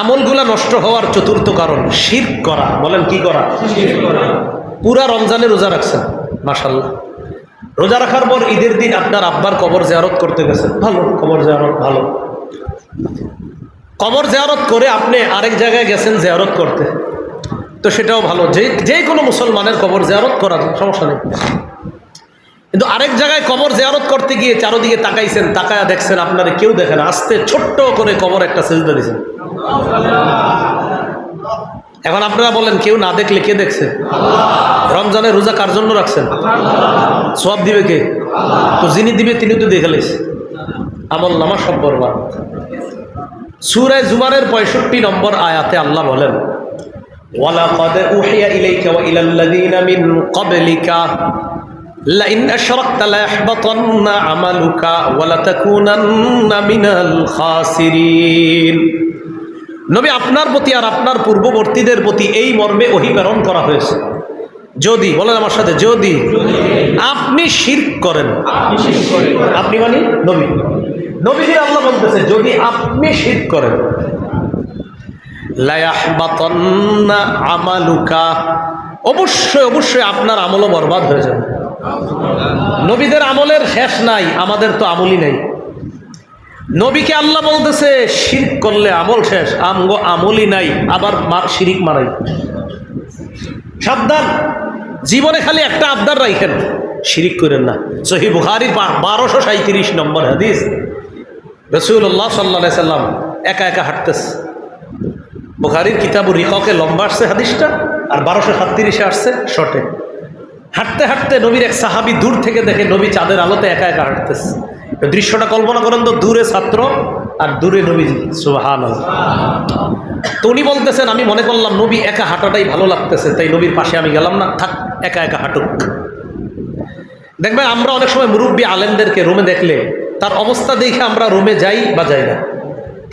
আমলগুলা নষ্ট হওয়ার চতুর্থ কারণ শির করা। বলেন কি করা? পুরা রমজানে রোজা রাখছেন মাসাল্লাহ রোজা রাখার পর ঈদের দিন আপনার আব্বার কবর জিয়ারত করতে গেছেন। ভালো কবর জিয়ারত ভালো। কবর জিয়ারত করে আপনি আরেক জায়গায় গেছেন জিয়ারত করতে। তো সেটাও ভালো। যে যে কোনো মুসলমানের কবর জিয়ারত করা সমস্যা নেই। কিন্তু আরেক জায়গায় কবর জিয়ারত করতে গিয়ে চারোদিকে তাকাইছেন তাকায়া দেখছেন আপনারা কেউ দেখেন আস্তে ছোট্ট করে কবর একটা সেজদা দিয়েছেন। এখন আপনারা বলেন, কেউ না দেখলে কে দেখছে? রমজানের রোজা কার জন্য রাখছেন? সব দিবে কে? তো যিনি দিবে তিনি তো দেখে লাইছে আমল নামা সব বরবাদ। সুরায় জুমারের পঁয়ষট্টি নম্বর আয়াতে আল্লাহ বলেন খাসিরিন। নবী আপনার প্রতি আর আপনার পূর্ববর্তীদের প্রতি এই মর্মে ওহি প্রেরণ করা হয়েছে। যদি, বলেন আমার সাথে, যদি আপনি শির করেন। আপনি মানে নবী। নবীজি আল্লাহ বলতেছে, যদি আপনি শির করেন। আমালুকা। অবশ্যই অবশ্যই আপনার আমলও বরবাদ হয়ে যাবে। নবীদের আমলের শেষ নাই, আমাদের তো আমলই নেই। নবীকে আল্লাহ বলতেছে, শিরিক করলে আমল শেষ, আমগো আমলই নাই, আবার মার শিরিক মারাই। সাবধান, জীবনে খালি একটা আবদার রাখেন শিরিক করেন না। সহি বুখারির বারোশো সাঁত্রিশ নম্বর হাদিস রসুল্লাহ সাল্লা সাল্লাম একা একা হাঁটতেছে। বুখারির কিতাব রিককে লম্বা আসছে হাদিসটা, আর বারোশো সাতত্রিশে আসছে শর্টে। হাঁটতে হাঁটতে নবীর এক সাহাবি দূর থেকে দেখে নবী চাঁদের আলোতে একা একা হাঁটতেছে। দৃশ্যটা কল্পনা করেন তো, দূরে ছাত্র আর দূরে নবী সুবাহান তো উনি বলতেছেন, আমি মনে করলাম নবী একা হাঁটাটাই ভালো লাগতেছে, তাই নবীর পাশে আমি গেলাম না, থাক, একা একা হাঁটুক। দেখবেন, আমরা অনেক সময় মুরব্বী আলেমদেরকে রুমে দেখলে, তার অবস্থা দেখে আমরা রুমে যাই বা যাই না।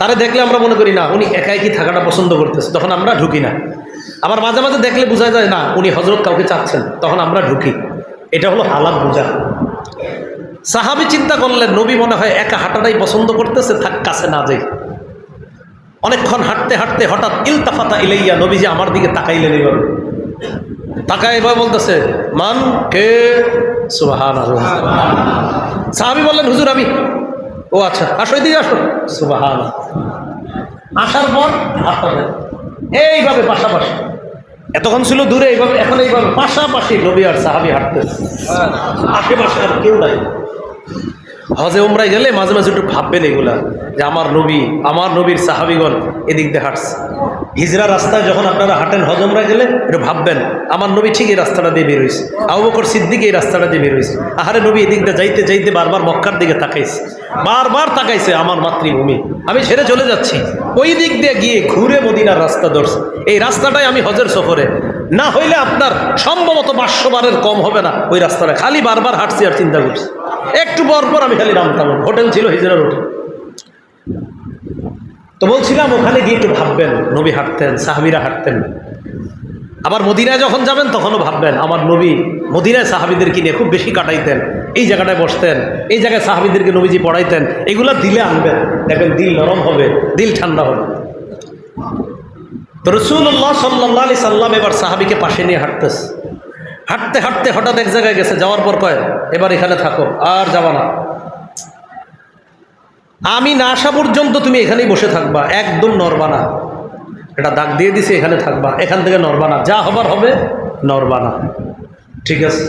তারা দেখলে আমরা মনে করি, না, উনি একাই কি থাকাটা পছন্দ করতেছে? তখন আমরা ঢুকি না। আবার মাঝে মাঝে দেখলে বোঝা যায়, না, উনি হজরত কাউকে চাচ্ছেন। তখন আমরা ঢুকি। এটা হলো হালাত বোঝা। সাহাবি চিন্তা করলেন, নবী মনে হয় একা হাঁটাটাই পছন্দ করতেছে, থাক, কাছে না যাই। অনেকক্ষণ হাঁটতে হাঁটতে হঠাৎ, ইলতাফাতা ইলাইয়া নবীজি আমার দিকে তাকাইলেন এইভাবে তাকায় এভাবে বলতেছে, মান কে? সুবাহান সাহাবি বললেন, হুজুর, আমি ও আচ্ছা আসো, এদিকে আসো। সুবাহান আসার পর দেন। এইভাবে পাশাপাশি। এতক্ষণ ছিল দূরে, এইভাবে এখন এইভাবে পাশাপাশি নবী আর সাহাবি হাঁটতেছে। আশেপাশে আর কেউ নাই। হজে উমরায় গেলে মাঝে মাঝে একটু ভাববেন এগুলা, যে আমার নবী, আমার নবীর সাহাবিগণ এদিক দিয়ে হাঁটছে। হিজরা রাস্তায় যখন আপনারা হাঁটেন হজ উমরায় গেলে, একটু ভাববেন, আমার নবী ঠিক এই রাস্তাটা দিয়ে বের হয়েছে। আবু বকর সিদ্দিক এই রাস্তাটা দিয়ে বের হয়েছে। আহারে নবী এদিক দিয়ে যাইতে যাইতে বারবার মক্কার দিকে তাকাইছে। বারবার তাকাইছে আমার মাতৃভূমি। আমি ছেড়ে চলে যাচ্ছি। ওই দিক দিয়ে গিয়ে ঘুরে মদিনার রাস্তা ধরছে। এই রাস্তাটাই আমি হজের সফরে। না হইলে আপনার সম্ভবত পাঁচশো বারের কম হবে না। ওই রাস্তাটা। খালি বারবার হাঁটছি আর চিন্তা করছি। একটু পর পর আমি খালি নামতাম হোটেল ছিল হিজরার হোটেল তো বলছিলাম, ওখানে গিয়ে একটু ভাববেন, নবী হাঁটতেন, সাহাবিরা হাঁটতেন। আবার মদিনায় যখন যাবেন, তখনও ভাববেন, আমার নবী মদিনায় সাহাবিদেরকে নিয়ে খুব বেশি কাটাইতেন, এই জায়গাটায় বসতেন, এই জায়গায় সাহাবিদেরকে নবীজি পড়াইতেন, এগুলো দিলে আনবেন। দেখবেন দিল নরম হবে, দিল ঠান্ডা হবে। তো রসুল্লাহ সাল্লাহ আলি সাল্লাম এবার সাহাবিকে পাশে নিয়ে হাঁটতেছে। হাঁটতে হাঁটতে হঠাৎ এক জায়গায় গেছে, যাওয়ার পর কয়, এবার এখানে থাকো, আর যাবা না। আমি না আসা পর্যন্ত তুমি এখানেই বসে থাকবা, একদম নরবানা এটা দাগ দিয়ে দিছে, এখানে থাকবা, এখান থেকে নরবানা যা হবার হবে নরবানা ঠিক আছে।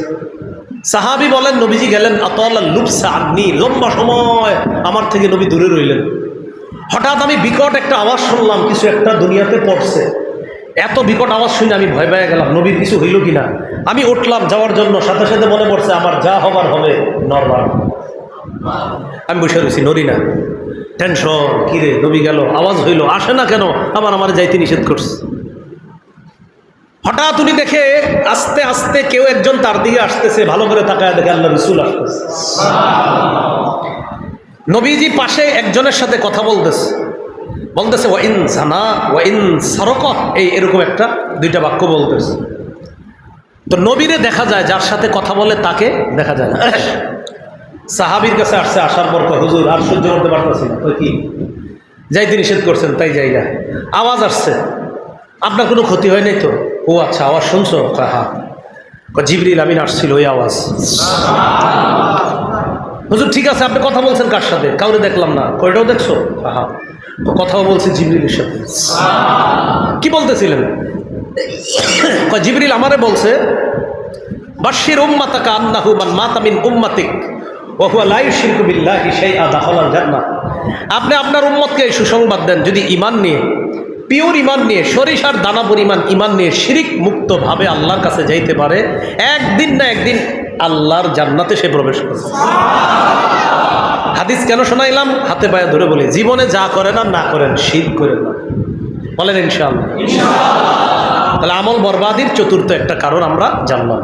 সাহাবি বলেন, নবীজি গেলেন, আতলা লুপসা আগ্নি লম্বা সময় আমার থেকে নবী দূরে রইলেন। হঠাৎ আমি বিকট একটা আওয়াজ শুনলাম, কিছু একটা দুনিয়াতে পড়ছে। এত বিকট আওয়াজ শুনে আমি ভয় পেয়ে গেলাম নবীর কিছু হইল কি না আমি উঠলাম, যাওয়ার জন্য সাথে সাথে মনে পড়ছে আমার যা হবার হবে নরমাল আমি বসে রয়েছি নড়ি না। টেনশন কিরে নবী গেল, আওয়াজ হইল, আসে না কেন? আবার আমার যাইতে নিষেধ করছে। হঠাৎ উনি দেখে আস্তে আস্তে কেউ একজন তার দিকে আসতেছে, ভালো করে তাকায় দেখে আল্লাহ রসুল আসতেছে। নবীজি পাশে একজনের সাথে কথা বলতেছে। বলতেছে ওয়াইন জানা ওয়াইন সারক। এই এরকম একটা দুইটা বাক্য বলতেছে। তো নবীরে দেখা যায় যার সাথে কথা বলে তাকে দেখা যায় না। সাহাবির কাছে আসছে আসার পর হুজুর আর সহ্য করতে পারতেছি না। কই কি? যাইতে নিষেধ করছেন তাই যাই না। আওয়াজ আসছে। আপনার কোনো ক্ষতি হয় নাই তো? ও আচ্ছা আওয়াজ শুনছো? কয়, জিবরিল আমিন আসছিল ওই আওয়াজ। হুজুর ঠিক আছে আপনি কথা বলছেন কার সাথে? কাউরে দেখলাম না। কয়টাও দেখছ? হ্যাঁ কথাও বলছে জিবরিলের সাথে। কি বলতেছিলেন? জিবরিল আমারে বলছে বাশির উম্মাতাকা আন্নাহু মান মাতা মিন উম্মাতিক, ওয়া লা ইউশরিকু বিল্লাহি শাইআ, দাখালাল জান্নাহ। আপনি আপনার উম্মতকে সুসংবাদ দেন, যদি ইমান নিয়ে, পিওর ইমান নিয়ে, সরিষার দানা পরিমাণ ইমান নিয়ে শিরিক মুক্তভাবে আল্লাহর কাছে যাইতে পারে, একদিন না একদিন আল্লাহর জান্নাতে সে প্রবেশ করবে। হাদিস কেন শোনাইলাম? হাতে পায়ে ধরে বলি জীবনে যা করেন আর না করেন শীত করেন না। বলেন ইনশাল্লাহ তাহলে আমল বরবাদির চতুর্থ একটা কারণ আমরা জানলাম।